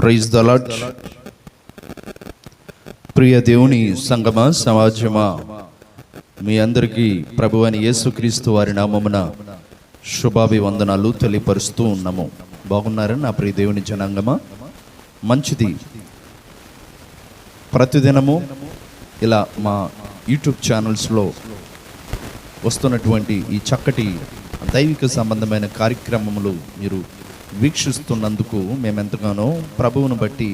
Praise the lord ప్రియ దేవుని సంగమ సమాజమా మీ అందరికీ ప్రభు అని యేసుక్రీస్తు వారి నామమున శుభాభివందనాలు తెలియపరుస్తూ ఉన్నాము. బాగున్నారని నా ప్రియ దేవుని జనాంగమా? మంచిది. ప్రతిదినము ఇలా మా యూట్యూబ్ ఛానల్స్లో వస్తున్నటువంటి ఈ చక్కటి దైవిక సంబంధమైన కార్యక్రమములు మీరు వీక్షిస్తున్నందుకు మేమెంతగానో ప్రభువును బట్టి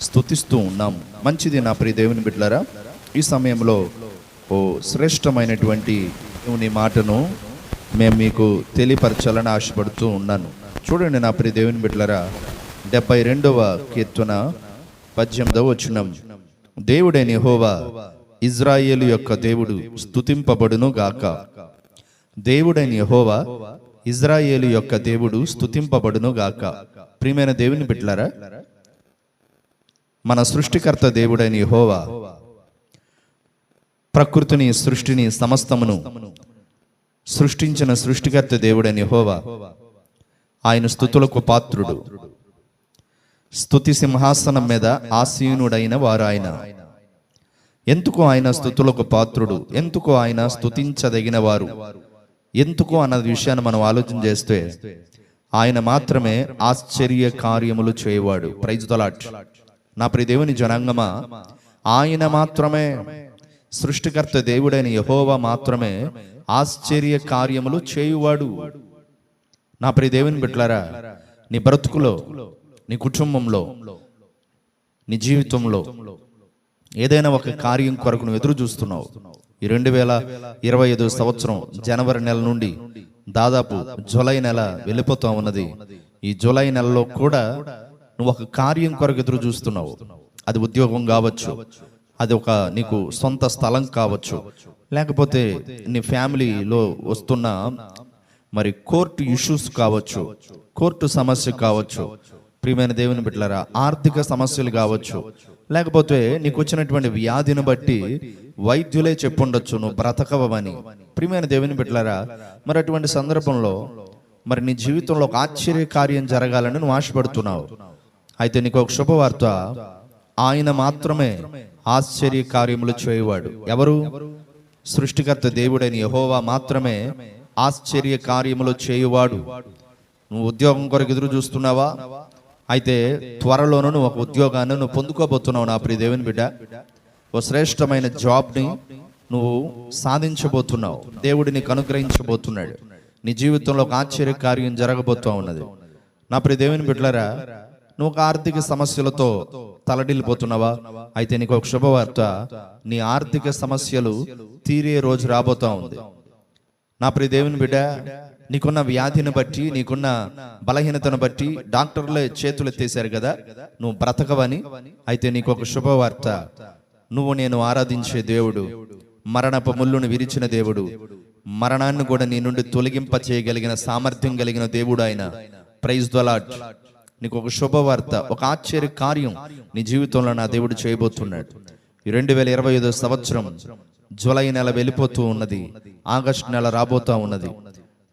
స్థుతిస్తూ ఉన్నాం మంచిది నా ప్రియ దేవుని బిడ్డలారా ఈ సమయంలో ఓ శ్రేష్టమైనటువంటి దేవుని మాటను మేము మీకు తెలియపరచాలని ఆశపడుతూ ఉన్నాను. చూడండి నా ప్రియ దేవుని బిడ్డలారా డెబ్బై రెండవ కీర్తన పద్దెనిమిదవ వచనం. దేవుడైన హోవా ఇజ్రాయేలు యొక్క దేవుడు స్తుతింపబడును గాక దేవుడైన హోవా ఇజ్రాయేలు యొక్క దేవుడు స్తుతింపబడును గాక ప్రియమైన దేవుని బిడ్డలారా మన సృష్టికర్త దేవుడైన హోవా ప్రకృతిని సృష్టిని సమస్తమును సృష్టించిన సృష్టికర్త దేవుడైన హోవా ఆయన స్థుతులకు పాత్రుడు. స్థుతి సింహాసనం మీద ఆసీనుడైన వారు ఆయన ఎందుకు ఆయన స్థుతులకు పాత్రుడు? ఎందుకు ఆయన స్తుతించదగిన వారు ఎందుకు అన్న విషయాన్ని మనం ఆలోచన చేస్తే ఆయన మాత్రమే ఆశ్చర్య కార్యములు చేయవాడు. ప్రైజ్ దలాట్ నా ప్రియ దేవుని జనాంగమా ఆయన మాత్రమే సృష్టికర్త దేవుడైన యహోవా మాత్రమే ఆశ్చర్య కార్యములు చేయువాడు. నా ప్రియ దేవుని బిట్లారా నీ బ్రతుకులో నీ కుటుంబంలో నీ జీవితంలో ఏదైనా ఒక కార్యం కొరకు నువ్వు ఎదురు చూస్తున్నావు. ఈ రెండు వేల ఇరవై ఐదు సంవత్సరం జనవరి నెల నుండి దాదాపు జూలై నెల వెళ్ళిపోతా ఉన్నది. ఈ జూలై నెలలో కూడా నువ్వు ఒక కార్యం కొరకు ఎదురు చూస్తున్నావు. అది ఉద్యోగం కావచ్చు అది ఒక నీకు సొంత స్థలం కావచ్చు లేకపోతే నీ ఫ్యామిలీలో వస్తున్న మరి కోర్టు ఇష్యూస్ కావచ్చు కోర్టు సమస్య కావచ్చు ప్రియమైన దేవుని బిడ్డలారా ఆర్థిక సమస్యలు కావచ్చు లేకపోతే నీకు వచ్చినటువంటి వ్యాధిని బట్టి వైద్యులే చెప్పుండొచ్చు నువ్వు బ్రతకవని ప్రియమైన దేవుని బిడ్డలారా మరి అటువంటి సందర్భంలో మరి నీ జీవితంలో ఒక ఆశ్చర్య కార్యం జరగాలని నువ్వు ఆశపడుతున్నావు. అయితే నీకు ఒక శుభవార్త. ఆయన మాత్రమే ఆశ్చర్య కార్యములు చేయవాడు. ఎవరు? సృష్టికర్త దేవుడైన యహోవా మాత్రమే ఆశ్చర్య కార్యములు చేయువాడు. నువ్వు ఉద్యోగం కొరకు ఎదురు చూస్తున్నావా? అయితే త్వరలోనూ నువ్వు ఒక ఉద్యోగాన్ని నువ్వు పొందుకోబోతున్నావు నా ప్రియ దేవుని బిడ్డ. ఓ శ్రేష్టమైన జాబ్ని నువ్వు సాధించబోతున్నావు. దేవుడు నీకు అనుగ్రహించబోతున్నాడు. నీ జీవితంలో ఒక ఆశ్చర్య కార్యం జరగబోతూ ఉన్నది. నా ప్రియ దేవుని బిడ్డలరా నువ్వు ఒక ఆర్థిక సమస్యలతో తలడిల్లిపోతున్నావా? అయితే నీకు ఒక శుభవార్త నీ ఆర్థిక సమస్యలు తీరే రోజు రాబోతా ఉంది. నా ప్రియ దేవుని బిడ్డ నీకున్న వ్యాధిని బట్టి నీకున్న బలహీనతను బట్టి డాక్టర్లే చేతులు ఎత్తేశారు కదా. నువ్వు బ్రతకవని. అయితే నీకు ఒక శుభవార్త నువ్వు నేను ఆరాధించే దేవుడు. మరణపు ముళ్ళును విరిచిన దేవుడు. మరణాన్ని కూడా నీ నుండి తొలగింప చేయగలిగిన సామర్థ్యం కలిగిన దేవుడు ఆయన. ప్రైజ్ దొలాడ్ నీకు ఒక శుభవార్త ఒక ఆశ్చర్య కార్యం నీ జీవితంలో నా దేవుడు చేయబోతున్నాడు. రెండు వేల ఇరవై ఐదో సంవత్సరం జూలై నెల వెళ్ళిపోతూ ఉన్నది. ఆగస్టు నెల రాబోతా ఉన్నది.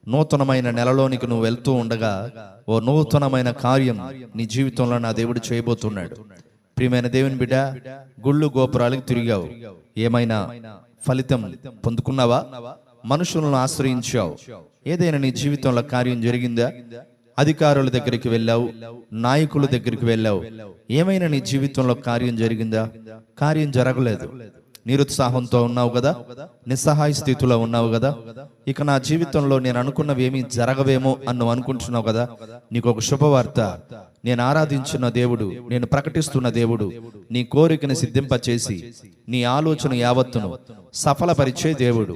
నూతనమైన నెలలోనికి నువ్వు వెళ్తూ ఉండగా ఓ నూతనమైన కార్యం నీ జీవితంలో నా దేవుడు చేయబోతున్నాడు. ప్రియమైన దేవుని బిడ్డ గుళ్ళు గోపురాలకు తిరిగావు. ఏమైనా ఫలితం పొందుకున్నావా? మనుషులను ఆశ్రయించావు. ఏదైనా నీ జీవితంలో కార్యం జరిగిందా? అధికారుల దగ్గరికి వెళ్ళావు నాయకుల దగ్గరికి వెళ్ళావు. ఏమైనా నీ జీవితంలో కార్యం జరిగిందా? కార్యం జరగలేదు. నిరుత్సాహంతో ఉన్నావు కదా? నిస్సహాయ స్థితిలో ఉన్నావు కదా? ఇక నా జీవితంలో నేను అనుకున్నవి ఏమీ జరగవేమో అని నువ్వు అనుకుంటున్నావు కదా? నీకు ఒక శుభవార్త. నేను ఆరాధించిన దేవుడు నేను ప్రకటిస్తున్న దేవుడు నీ కోరికను సిద్ధింపచేసి నీ ఆలోచన యావత్తును సఫలపరిచే దేవుడు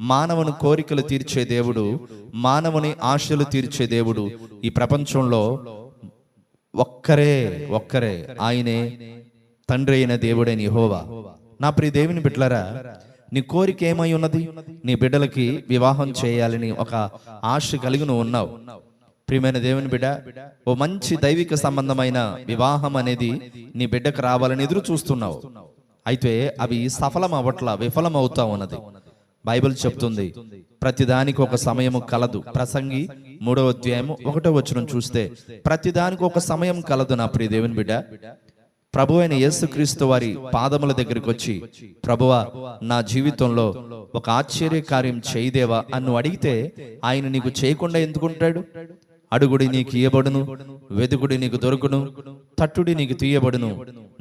మానవుని కోరికలు తీర్చే దేవుడు మానవుని ఆశలు తీర్చే దేవుడు ఈ ప్రపంచంలో ఒక్కరే ఒక్కరే ఆయనే తండ్రి అయిన దేవుడైన హోవా నా ప్రియ దేవుని బిడ్డలరా నీ కోరిక ఏమై ఉన్నది? నీ బిడ్డలకి వివాహం చేయాలని ఒక ఆశ కలిగి నువ్వు ఉన్నావు. ప్రియమైన దేవుని బిడ్డ ఓ మంచి దైవిక సంబంధమైన వివాహం అనేది నీ బిడ్డకు రావాలని ఎదురు చూస్తున్నావు. అయితే అవి సఫలం అవ్వట్ల విఫలం అవుతా ఉన్నది. బైబిల్ చెప్తుంది ప్రతిదానికి ఒక సమయము కలదు. ప్రసంగి మూడవ అధ్యాయము ఒకటో వచనం చూస్తే ప్రతిదానికి ఒక సమయం కలదు నా ప్రియ దేవుని బిడ్డ. ప్రభు అయిన యేసుక్రీస్తు వారి పాదముల దగ్గరికి వచ్చి ప్రభువా నా జీవితంలో ఒక ఆశ్చర్య కార్యం చేయదేవా అని అడిగితే ఆయన నీకు చేయకుండా ఎందుకుంటాడు? అడుగుడి నీకు ఇయ్యబడును వెదుకుడి నీకు దొరుకును తట్టుడి నీకు తీయబడును.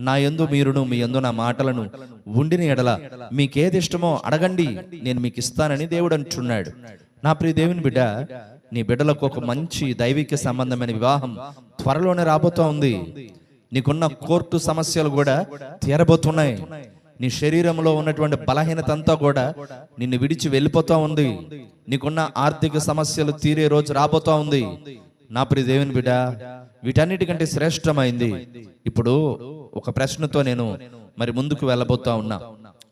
నా యందు మీరును మీ యందు నా మాటలను ఉండిన ఎడల మీకేది ఇష్టమో అడగండి నేను మీకు ఇస్తానని దేవుడు అంటున్నాడు. నా ప్రియ దేవుని బిడ్డ నీ బిడ్డలకు ఒక మంచి దైవిక సంబంధమైన వివాహం త్వరలోనే రాబోతా ఉంది నీకున్న కోర్టు సమస్యలు కూడా తీరబోతున్నాయి. నీ శరీరంలో ఉన్నటువంటి బలహీనత అంతా కూడా నిన్ను విడిచి వెళ్ళిపోతా ఉంది. నీకున్న ఆర్థిక సమస్యలు తీరే రోజు రాబోతా ఉంది. నా ప్రియ దేవుని బిడ్డ వీటన్నిటికంటే శ్రేష్టమైంది ఇప్పుడు ఒక ప్రశ్నతో నేను మరి ముందుకు వెళ్ళబోతా ఉన్నా.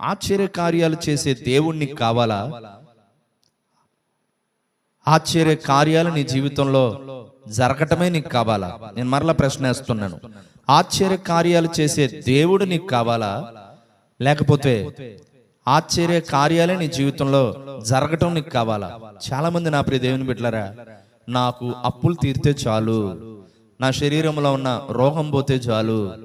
ఆశ్చర్య కార్యాలు చేసే దేవుణ్ణి కావాలా? ఆశ్చర్య కార్యాలు నీ జీవితంలో జరగటమే నీకు కావాలా? నేను మరలా ప్రశ్న వేస్తున్నాను. ఆశ్చర్య కార్యాలు చేసే దేవుడు నీకు కావాలా? లేకపోతే ఆశ్చర్య కార్యాలే నీ జీవితంలో జరగటం నీకు కావాలా? చాలా మంది నా ప్రియ దేవుని బిడ్డలారా నాకు అప్పులు తీరితే చాలు. నా శరీరంలో ఉన్న రోగం పోతే చాలు.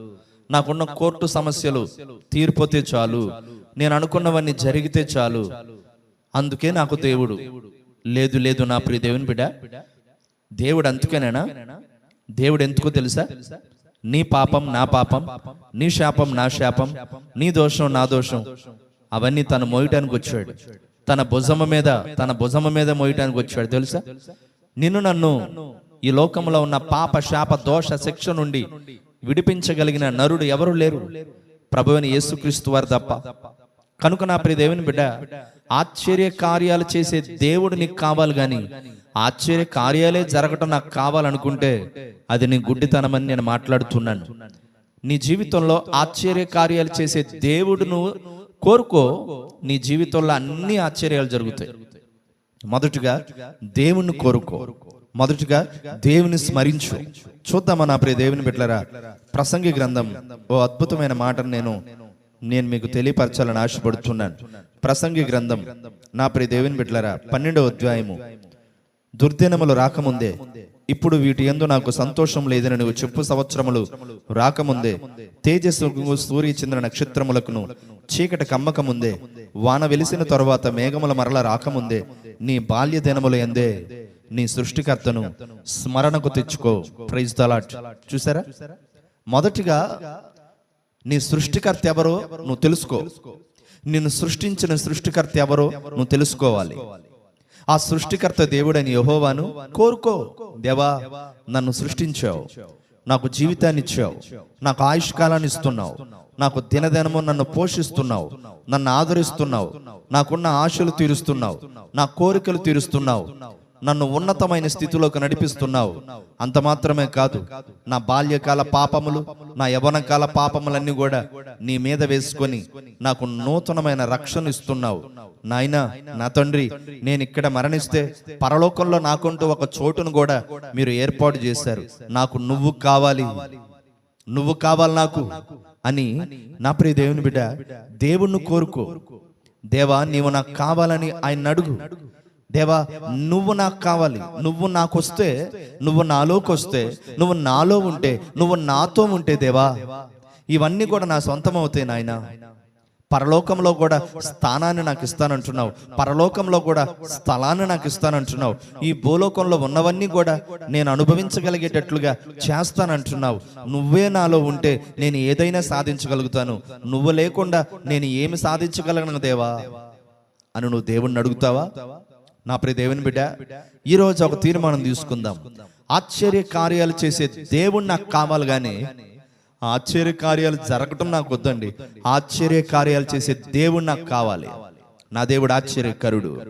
నాకున్న కోర్టు సమస్యలు తీరిపోతే చాలు. నేను అనుకున్నవన్నీ జరిగితే చాలు. అందుకే నాకు దేవుడు. లేదు లేదు నా ప్రియ దేవుని బిడ్డ. దేవుడు అందుకేనేనా? దేవుడు ఎందుకో తెలుసా? నీ పాపం నా పాపం నీ శాపం నా శాపం నీ దోషం నా దోషం. అవన్నీ తను మోయటానికి వచ్చాడు. తన భుజమ మీద తన భుజమ మీద మోయటానికి వచ్చాడు. తెలుసా? నిన్ను నన్ను ఈ లోకంలో ఉన్న పాప శాప దోష శిక్ష నుండి విడిపించగలిగిన నరుడు ఎవరు లేరు? ప్రభువైన యేసుక్రీస్తు వారు తప్ప. కనుక నా ప్రియ దేవుని బిడ్డ ఆశ్చర్య కార్యాలు చేసే దేవుడు నీకు కావాలి కానీ ఆశ్చర్య కార్యాలే జరగటం నాకు కావాలనుకుంటే అది నీ గుడ్డితనమని నేను మాట్లాడుతున్నాను. నీ జీవితంలో ఆశ్చర్య కార్యాలు చేసే దేవుడును కోరుకో నీ జీవితంలో అన్ని ఆశ్చర్యాలు జరుగుతాయి. మొదటిగా దేవుణ్ణి కోరుకో మొదటిగా దేవుని స్మరించు. చూద్దామా నా ప్రియ దేవుని బిడ్డలరా? ప్రసంగి గ్రంథం ఓ అద్భుతమైన మాటను నేను నేను మీకు తెలియపరచాలని ఆశపడుతున్నాను ప్రసంగి గ్రంథం నా ప్రియ దేవుని బిడ్డలారా పన్నెండవ అధ్యాయము. దుర్దినములు రాకముందే ఇప్పుడు వీటి ఎందు నాకు సంతోషం లేదని నువ్వు చెప్పు సంవత్సరములు రాకముందే తేజస్సు సూర్య చంద్ర నక్షత్రములకును చీకటి కమ్మకముందే వాన వెలిసిన తరువాత మేఘముల మరల రాకముందే నీ బాల్య దినముల ఎందే నీ సృష్టికర్తను స్మరణకు తెచ్చుకో. ప్రైజ్ దలాట్ చూసారా? మొదటిగా నీ సృష్టికర్త ఎవరో నువ్వు తెలుసుకో. నిన్ను సృష్టించిన సృష్టికర్త ఎవరో నువ్వు తెలుసుకోవాలి. ఆ సృష్టికర్త దేవుడని యహోవాను కోరుకో. దేవా నన్ను సృష్టించావు. నాకు జీవితాన్ని ఇచ్చావు. నాకు ఆయుష్కాలాన్ని ఇస్తున్నావు. నాకు దినదినము నన్ను పోషిస్తున్నావు. నన్ను ఆదరిస్తున్నావు. నాకున్న ఆశలు తీరుస్తున్నావు. నా కోరికలు తీరుస్తున్నావు. నన్ను ఉన్నతమైన స్థితిలోకి నడిపిస్తున్నావు. అంత మాత్రమే కాదు నా బాల్యకాల పాపములు నా యవనకాల పాపములన్నీ కూడా నీ మీద వేసుకొని నాకు నూతనమైన రక్షణ ఇస్తున్నావు. నాయనా నా తండ్రి నేను ఇక్కడ మరణిస్తే పరలోకంలో నాకుంటూ ఒక చోటును కూడా మీరు ఏర్పాటు చేశారు. నాకు నువ్వు కావాలి. నువ్వు కావాలి నాకు అని నా ప్రియ దేవుని బిడ్డ దేవుణ్ణి కోరుకో. దేవా నీవు నాకు కావాలని ఆయన అడుగు. దేవా నువ్వు నాకు కావాలి. నువ్వు నాకు వస్తే నువ్వు నాలోకి వస్తే నువ్వు నాలో ఉంటే నువ్వు నాతో ఉంటే దేవా ఇవన్నీ కూడా నా సొంతం అవుతాయి నాయన. పరలోకంలో కూడా స్థానాన్ని నాకు ఇస్తానంటున్నావు. పరలోకంలో కూడా స్థలాన్ని నాకు ఇస్తానంటున్నావు. ఈ భూలోకంలో ఉన్నవన్నీ కూడా నేను అనుభవించగలిగేటట్లుగా చేస్తానంటున్నావు. నువ్వే నాలో ఉంటే నేను ఏదైనా సాధించగలుగుతాను. నువ్వు లేకుండా నేను ఏమి సాధించగలను దేవా? అని నువ్వు దేవుణ్ణి అడుగుతావా? నా ప్రియ దేవుని బిడ్డ ఈరోజు ఒక తీర్మానం తీసుకుందాం. ఆశ్చర్య కార్యాలు చేసే దేవుడు నాకు కావాలి కానీ ఆశ్చర్య కార్యాలు జరగటం నాకు వద్దండి. ఆశ్చర్య కార్యాలు చేసే దేవుడు నాకు కావాలి. నా దేవుడు ఆశ్చర్యకరుడు.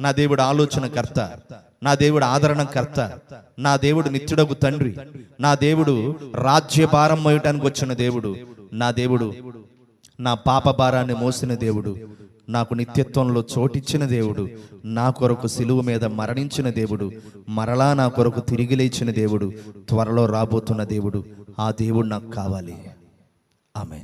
నా దేవుడు ఆలోచనకర్త. నా దేవుడు ఆదరణకర్త. నా దేవుడు నిత్యుడకు తండ్రి. నా దేవుడు రాజ్యభారం మోయటానికి వచ్చిన దేవుడు. నా దేవుడు నా పాప భారాన్ని మోసిన దేవుడు. నాకు నిత్యత్వంలో చోటిచ్చిన దేవుడు. నా కొరకు సిలువ మీద మరణించిన దేవుడు. మరలా నా కొరకు తిరిగి లేచిన దేవుడు. త్వరలో రాబోతున్న దేవుడు. ఆ దేవుడు నాకు కావాలి. ఆమె